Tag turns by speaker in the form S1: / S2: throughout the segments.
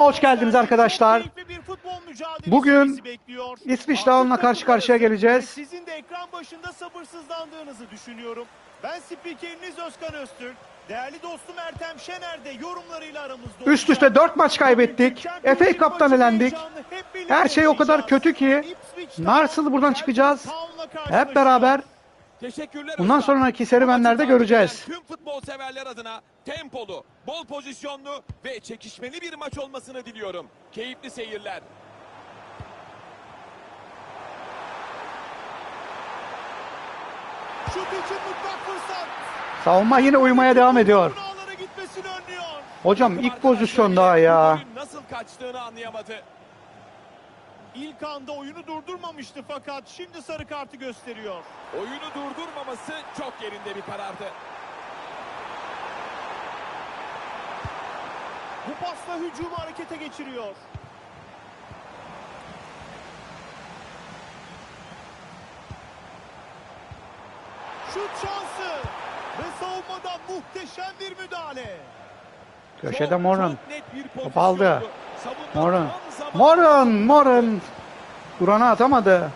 S1: Hoş geldiniz arkadaşlar. Bugün
S2: bizi bekliyor.
S1: İsviç Dağı'nla karşı karşıya geleceğiz.
S2: Sizin de ekran başında sabırsızlandığınızı düşünüyorum. Ben spikeriniz Özkan Öztürk. Değerli dostum Ertem Şener de yorumlarıyla aramızda
S1: Üst üste
S2: olacak.
S1: 4 maç kaybettik. FA Cup'tan elendik. Her şey o kadar kötü ki nasıl buradan çıkacağız? Hep beraber
S3: Teşekkürler
S1: bundan sonraki serüvenlerde göreceğiz.
S3: Tüm futbol severler adına tempolu, bol pozisyonlu ve çekişmeli bir maç olmasını diliyorum. Keyifli seyirler.
S2: Şut için mutlak fırsat.
S1: Savunma yine uyumaya devam ediyor. Hocam ilk pozisyon daha ya.
S3: Nasıl kaçtığını anlayamadı.
S2: İlk anda oyunu durdurmamıştı fakat şimdi sarı kartı gösteriyor.
S3: Oyunu durdurmaması çok yerinde bir karardı.
S2: Bu pasla hücumu harekete geçiriyor. Şut şansı ve savunmadan muhteşem bir müdahale.
S1: Köşede
S3: bir
S1: Top aldı.
S3: pozisyondu.
S1: Moran. Moran. Duran'a atamadı.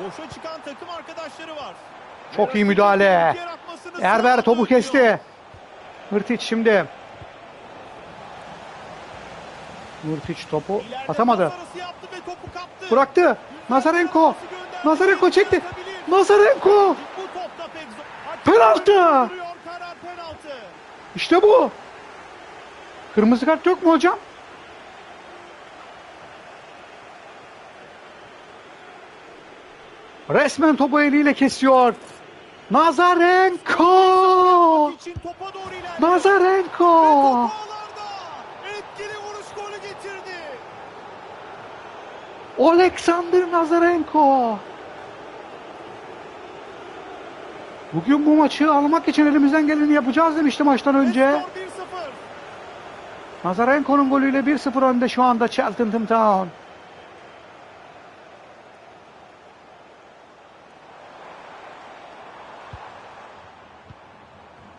S2: Boşa çıkan takım arkadaşları var.
S1: Çok iyi müdahale. Erber topu kesti. Hırtiç şimdi. Hırtiç topu atamadı. Bıraktı. Nazarenko. Nazarenko çekti. Nazarenko. Penaltı. İşte bu. Kırmızı kart yok mu hocam? Resmen topu eliyle kesiyor. Nazarenko. Nazarenko.
S2: Etkili vuruş golü getirdi.
S1: Alexander Nazarenko. Bugün bu maçı almak için elimizden geleni yapacağız demişti maçtan önce.
S2: Ve skor 1-0.
S1: Nazarenko'nun golüyle 1-0 önde şu anda Cheltenham Town.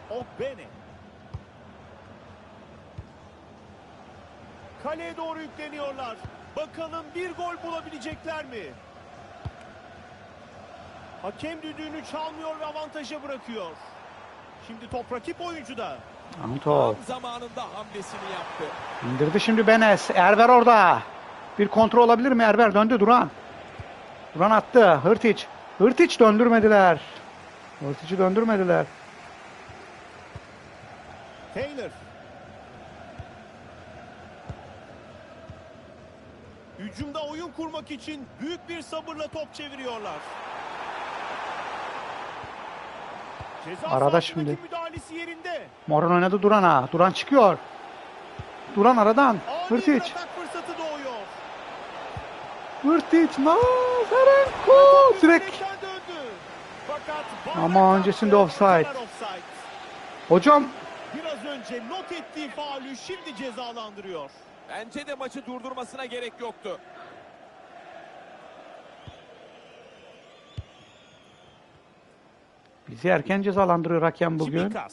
S2: Ogbene. Kaleye doğru yükleniyorlar. Bakalım bir gol bulabilecekler mi? Hakem düdüğünü çalmıyor ve avantaja bırakıyor. Şimdi top rakip oyuncuda.
S1: Anto
S3: Tam zamanında hamlesini yaptı.
S1: indirdi şimdi Benes. Erber orada. Bir kontrol olabilir mi? Erber döndü Duran. Duran attı. Hırtiç. Hırtiç döndürmediler. Hırtiç'i döndürmediler.
S2: Taylor. Hücumda oyun kurmak için büyük bir sabırla top çeviriyorlar. Ceza
S1: Arada şimdi.
S2: Müdahalesi yerinde.
S1: Moran oynadı Duran'a. Duran çıkıyor. Duran aradan. Hırtiç.
S2: fırsatı doğuyor.
S1: Hırtiç. Nazarenko. Direkt.
S2: Döndü. Fakat
S1: Ama öncesinde offside. Hocam
S2: Biraz önce not ettiği faulü şimdi cezalandırıyor.
S3: Bence de maçı durdurmasına gerek yoktu.
S1: Bizi erken cezalandırıyor hakem bugün.
S2: Clark.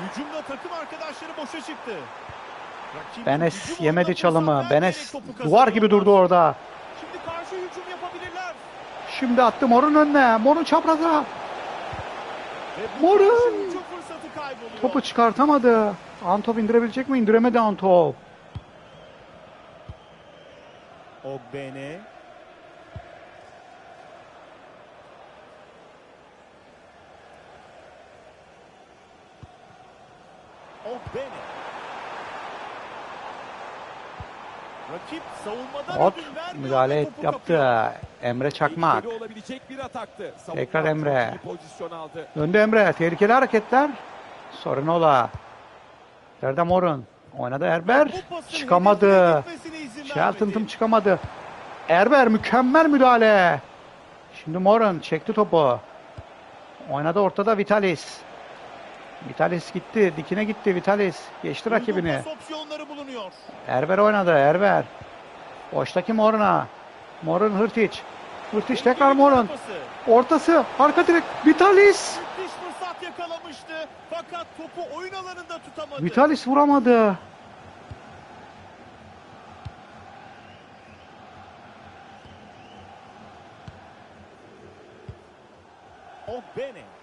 S2: Hücumda takım arkadaşları boşa çıktı. Rakibin
S1: Benes yemedi çalımı. Benes duvar gibi durdu orada.
S2: Şimdi karşı hücum yapabilirler.
S1: Şimdi attı Mor'un önüne. Mor'un çapraza. Morun. Topu çıkartamadı. Antop indirebilecek mi? İndiremedi Antop.
S2: Ogbene. Rakip savunmadan
S1: Ot müdahale
S4: şey
S1: et,
S2: topu kapıyor.
S1: yaptı. Emre Çakmak. Tekrar Emre. Döndü Emre. Tehlikeli hareketler. Sorun ola. Nerede Mor'un? Oynadı Erber. Çıkamadı.
S2: izin
S1: Shelton'tım
S2: vermedi.
S1: çıkamadı. Erber mükemmel müdahale. Şimdi Morun çekti topu. Oynadı ortada Vitalis. Vitalis gitti. Dikine gitti Vitalis. Geçti rakibini.
S2: opsiyonları bulunuyor.
S1: Erber oynadı. Erber. Boştaki Morun'a. Morun Hırtiç. Hırtiç tekrar.
S2: Pası.
S1: Ortası. Arka direk. Vitalis.
S2: Müthiş fırsat yakalamıştı. Fakat topu oyun alanında tutamadı.
S1: Vitalis vuramadı.
S2: O bene.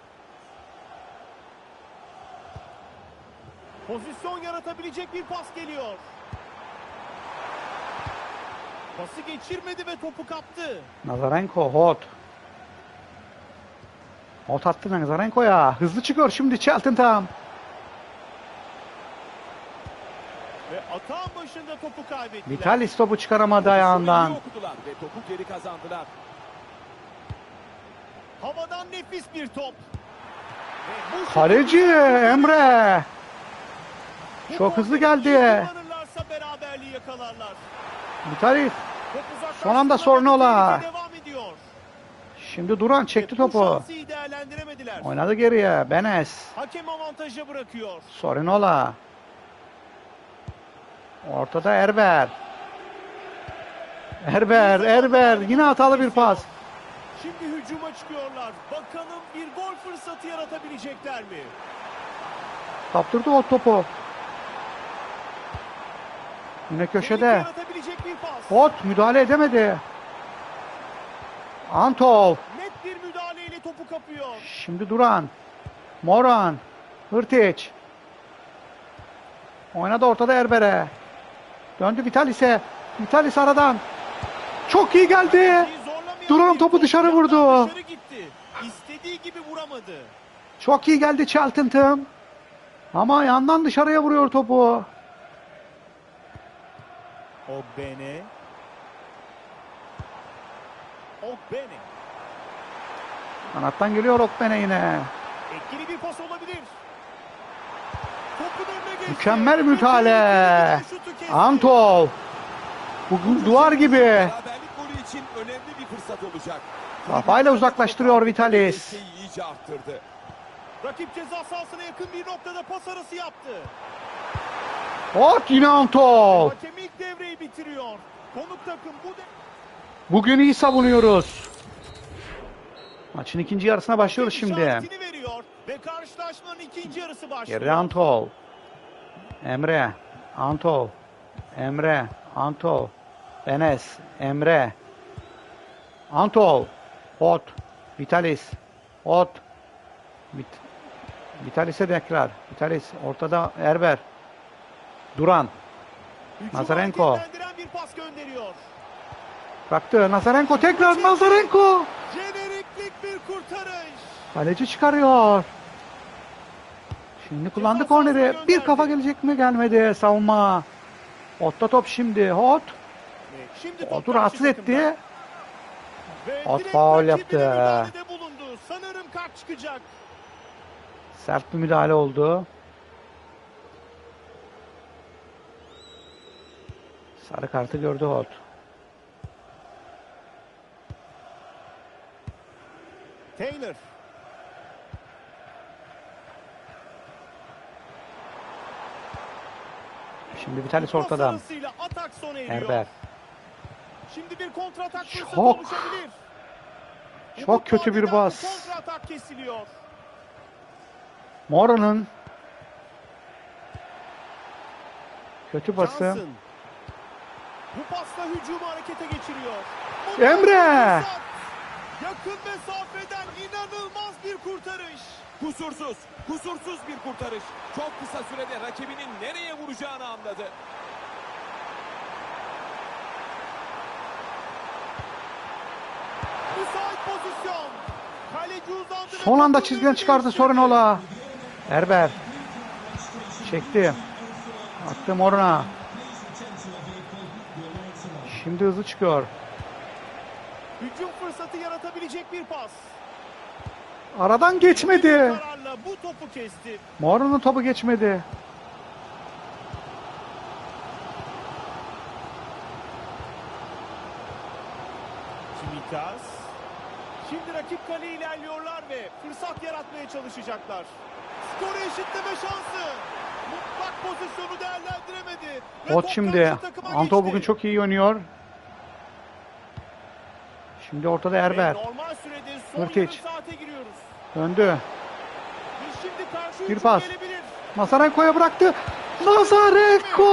S2: Pozisyon yaratabilecek bir pas geliyor. Pası geçirmedi ve topu kaptı.
S1: Nazarenko hot. Hot attı Nazarenko'ya. Hızlı çıkıyor şimdi Cheltenham.
S2: Ve atağın başında topu kaybettiler.
S1: Vitalis topu çıkaramadı ayağından.
S3: Ve topu geri kazandılar.
S2: Havadan nefis bir top.
S1: Kaleci Emre. Çok hızlı geldi.
S2: Top
S1: Son anda Sornola. Şimdi Duran çekti topu. Oynadı geriye. Benes.
S2: Hakem avantaja bırakıyor.
S1: Sorinola. Ortada Erber. Erber, Erber. Yine hatalı bir pas.
S2: Şimdi hücuma çıkıyorlar. Bakalım bir gol fırsatı yaratabilecekler mi?
S1: Kaptırdı o topu. Yine köşede. Hot müdahale edemedi. Antol.
S2: Net bir müdahaleyle topu kapıyor.
S1: Şimdi Duran. Moran. Hırtiç. Oynadı ortada Erber'e. Döndü Vitalis'e. Vitalis aradan. Çok iyi geldi. Duran topu
S2: top
S1: dışarı vurdu.
S2: Dışarı gitti. İstediği gibi vuramadı.
S1: Çok iyi geldi Cheltenham. Ama yandan dışarıya vuruyor topu.
S2: O bene. O bene.
S1: Kanattan geliyor Okben'e yine.
S2: Etkili bir pas olabilir.
S1: Mükemmel müdahale. Antol. Bugün duvar gibi.
S3: Beraberlik golü için önemli bir fırsat olacak.
S1: Kafayla uzaklaştırıyor Vitalis.
S2: Rakip ceza sahasına yakın bir noktada pas arası yaptı.
S1: Hot yine Antol.
S2: Hakem ilk devreyi bitiriyor. Konuk takım bu de...
S1: Bugün iyi savunuyoruz. Maçın ikinci yarısına başlıyoruz şimdi.
S2: Veriyor ve karşılaşmanın ikinci yarısı başlıyor.
S1: Geri Antol. Emre. Antol. Emre. Antol. Enes. Emre. Antol. Hot. Vitalis. Hot. Vit Vitalis'e tekrar. Vitalis. Ortada Erber. Duran. Nazarenko.
S2: bir pas gönderiyor.
S1: Bıraktı. Nazarenko tekrar Nazarenko.
S2: Jeneriklik bir kurtarış.
S1: Kaleci çıkarıyor. Şimdi kullandı korneri. Bir kafa gelecek mi? Gelmedi. Savunma. Hotta top şimdi. Hot.
S2: Şimdi top
S1: Otu rahatsız etti.
S2: Ve
S1: Ot
S2: direkt
S1: faul yaptı.
S2: Sanırım kart çıkacak.
S1: Sert bir müdahale oldu. Sarı kartı gördü Hot.
S2: Taylor.
S1: Şimdi Vitalis
S2: Pas
S1: ortada.
S2: arasıyla atak sona eriyor.
S1: Erber.
S2: Şimdi bir kontratak
S1: Çok-. Çok kötü bir bas.
S2: Kontratak kesiliyor.
S1: Mora'nın kötü pası.
S2: Johnson. Bu pasla hücumu harekete geçiriyor.
S1: Emre!
S2: Fırsat. Yakın mesafeden inanılmaz bir kurtarış.
S3: Kusursuz, kusursuz bir kurtarış. Çok kısa sürede rakibinin nereye vuracağını anladı.
S2: Müsait pozisyon. Kaleci uzandı.
S1: Son anda çizgiden çıkardı. Sorinola. Erber. Çekti. Attı Moruna. Şimdi hızlı çıkıyor.
S2: Hücum fırsatı yaratabilecek bir pas.
S1: Aradan geçmedi.
S2: Bu topu kesti.
S1: Mora'nın topu geçmedi.
S2: Çimikas. Şimdi rakip kaleye ilerliyorlar ve fırsat yaratmaya çalışacaklar. Skoru eşitleme şansı. Mutlak pozisyonu değerlendiremedi. Top
S1: şimdi.
S2: geçti.
S1: bugün çok iyi oynuyor. Şimdi ortada Erber. Nurkic. Döndü. Bir pas. Nazarenko'ya bıraktı. Nazarenko!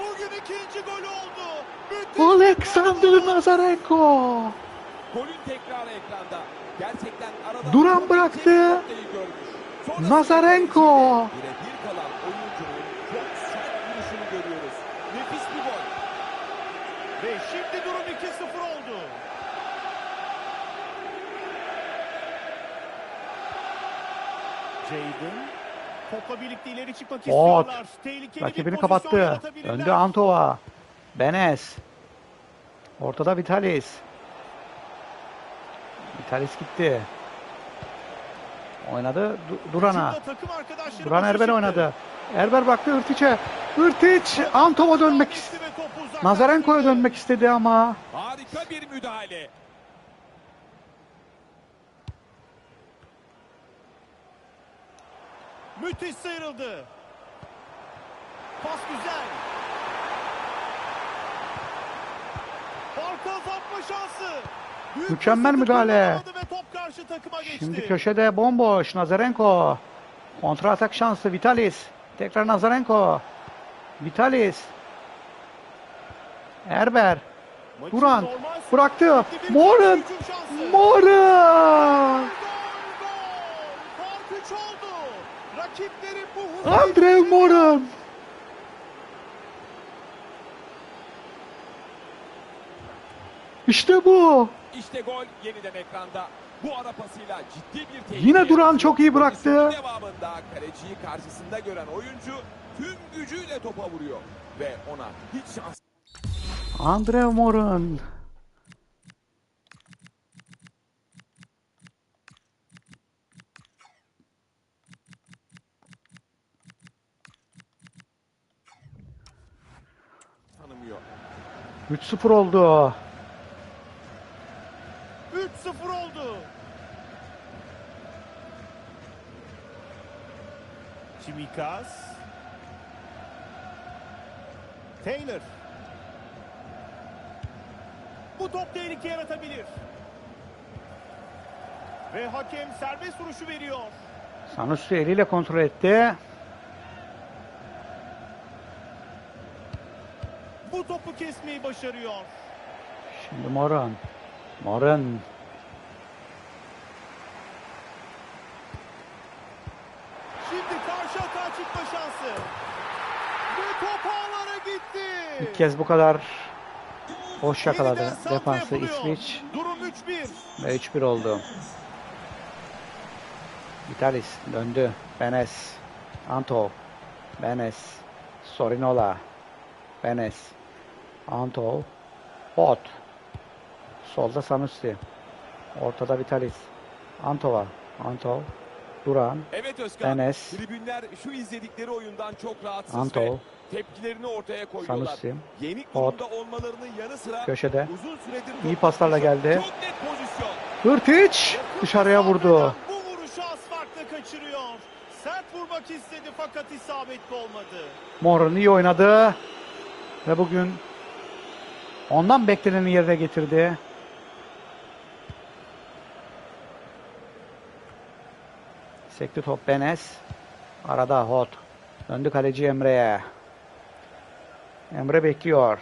S2: Bugün ikinci golü oldu. Müthiş
S1: Alexander. Nazarenko!
S3: Golün tekrarı ekranda. Gerçekten arada
S1: Duran bıraktı.
S3: ince bir noktayı görmüş. Sonrasında
S1: Nazarenko!
S3: Birebir kalan oyuncunun çok sert vuruşunu görüyoruz. Nefis bir gol.
S2: Ve şimdi durum 2-0 oldu. Jayden topla birlikte ileri çıkmak
S1: Ot.
S2: istiyorlar. Tehlikeli bir
S1: Rakibini kapattı. Döndü Antova. Benes. Ortada Vitalis. Vitalis gitti. Oynadı Du- Duran'a. Duran Erber oynadı. Erber baktı Irtiç'e. Irtiç Antova dönmek istedi.
S2: ve topu uzaklaştırdı.
S1: Nazarenko'ya dönmek istedi ama.
S3: Harika bir müdahale.
S2: Müthiş sıyrıldı. Pas güzel. Farkı azaltma şansı. Büyük
S1: Mükemmel müdahale. Şimdi köşede bomboş Nazarenko. Kontra atak şansı Vitalis. Tekrar Nazarenko. Vitalis. Erber. Duran. Bıraktı.
S2: bitti. Bir
S1: Morin.
S2: hücum şansı.
S1: Morin.
S2: Gol, gol. Fark üç oldu. Rakipleri bu
S1: Andrew Morin. İşte bu.
S3: İşte gol yeniden ekranda. Bu ara pasıyla ciddi bir tehlike.
S1: Yine Duran çok iyi bıraktı.
S3: Devamında kaleciyi karşısında gören oyuncu tüm gücüyle topa vuruyor. Ve ona hiç şans
S1: Andrew Morin. 3-0 oldu.
S2: 3-0 oldu. Çimikas. Taylor. Bu top tehlike yaratabilir. Ve hakem serbest vuruşu veriyor.
S1: Sanusi eliyle kontrol etti.
S2: Topu kesmeyi başarıyor.
S1: Şimdi Morin. Morin.
S2: Şimdi karşı atağa çıkma şansı. Ve top ağlara gitti.
S1: İlk kez bu kadar boş yakaladı defansı. İsviç
S2: Durum 3-1.
S1: ve 3-1 oldu. Vitalis döndü. Benes. Antov. Benes. Sorinola. Benes. Antov. Bot. Solda Sanusi. Ortada Vitalis. Antova. Antov. Duran.
S3: Evet Özkan.
S1: Enes.
S3: Tribünler şu izledikleri oyundan çok rahatsız
S1: Antov.
S3: ve tepkilerini ortaya koyuyorlar.
S1: Sanusi.
S3: Yenik durumda olmalarının yanı sıra
S1: Köşede.
S3: uzun süredir
S1: İyi paslarla geldi.
S3: Çok net pozisyon.
S1: Hırtiç dışarıya vurdu.
S2: Bu vuruşu asfaltta kaçırıyor. Sert vurmak istedi fakat isabetli olmadı.
S1: Morin iyi oynadı. Ve bugün ondan bekleneni yerine getirdi. Sekti top Benes. Arada Hot. Döndü kaleci Emre'ye. Emre bekliyor.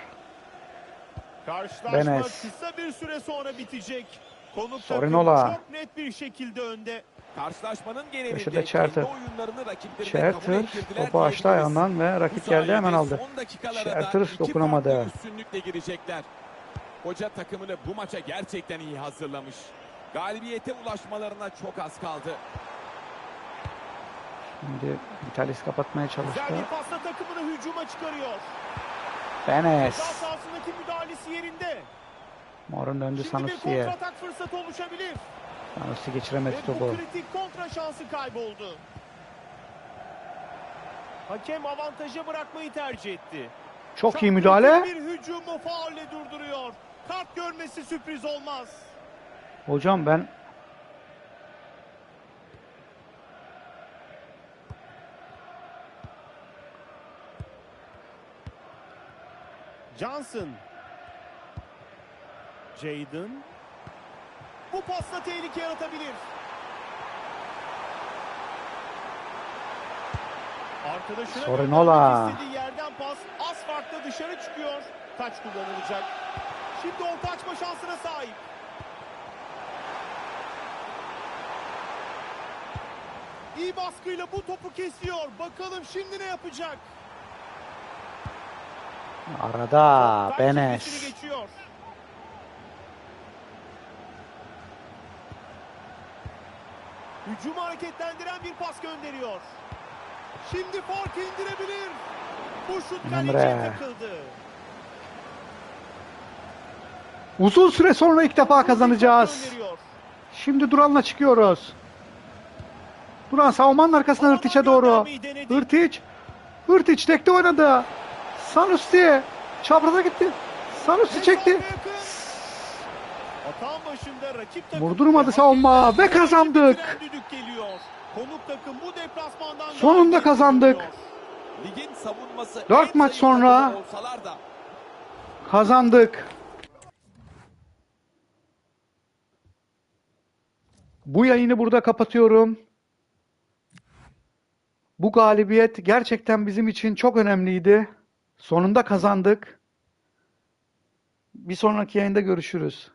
S2: Karşılaşma
S1: Benes.
S2: kısa bir süre sonra bitecek. Konuk
S1: Sorinola.
S2: çok net bir şekilde önde.
S3: Karşılaşmanın genelinde
S1: Köşede Çerter.
S3: ettirdiler
S1: topu açtı ayağından ve rakip geldi hemen aldı.
S3: iki
S1: dokunamadı.
S3: üstünlükle girecekler. Hoca takımını bu maça gerçekten iyi hazırlamış. Galibiyete ulaşmalarına çok az kaldı.
S1: Şimdi Vitalis kapatmaya
S2: Güzel
S1: çalıştı.
S2: bir pasla takımını hücuma çıkarıyor.
S1: Benes.
S2: Sahasındaki müdahalesi yerinde.
S1: Morin döndü
S2: Şimdi bir
S1: Sanusi'ye.
S2: kontratak fırsatı oluşabilir.
S1: Sanusi geçiremedi
S2: Ve
S1: topu.
S2: kritik kontra şansı kayboldu. Hakem avantaja bırakmayı tercih etti.
S1: Çok iyi müdahale.
S2: Bir hücumu faulle durduruyor. Kart görmesi sürpriz olmaz.
S1: Hocam ben
S2: Johnson. Jadon. Bu pasla tehlike yaratabilir. Arkadaşına
S1: Sorinola.
S2: istediği yerden pas az farkla dışarı çıkıyor. Taç kullanılacak. Şimdi orta açma şansına sahip. İyi baskıyla bu topu kesiyor. Bakalım şimdi ne yapacak?
S1: Arada Benes.
S2: geçiyor. Hücumu hareketlendiren bir pas gönderiyor. Şimdi farkı indirebilir. Bu şut kaleciye takıldı.
S1: Uzun süre sonra ilk defa kazanacağız. Şimdi Duran'la çıkıyoruz. Duran savunmanın arkasına Hırtiç'e doğru. Hırtiç. Hırtiç tekte oynadı. Sanusi. Çapraza gitti. Sanusi çekti.
S2: Atağın başında rakip takım
S1: Vurdurmadı
S2: ve
S1: savunma ve kazandık.
S2: Konuk takım bu deplasmandan
S1: Sonunda kazandık.
S3: Ligin savunması
S1: Dört maç sonra-
S3: da
S1: Kazandık. Bu yayını burada kapatıyorum. Bu galibiyet gerçekten bizim için çok önemliydi. Sonunda kazandık. Bir sonraki yayında görüşürüz.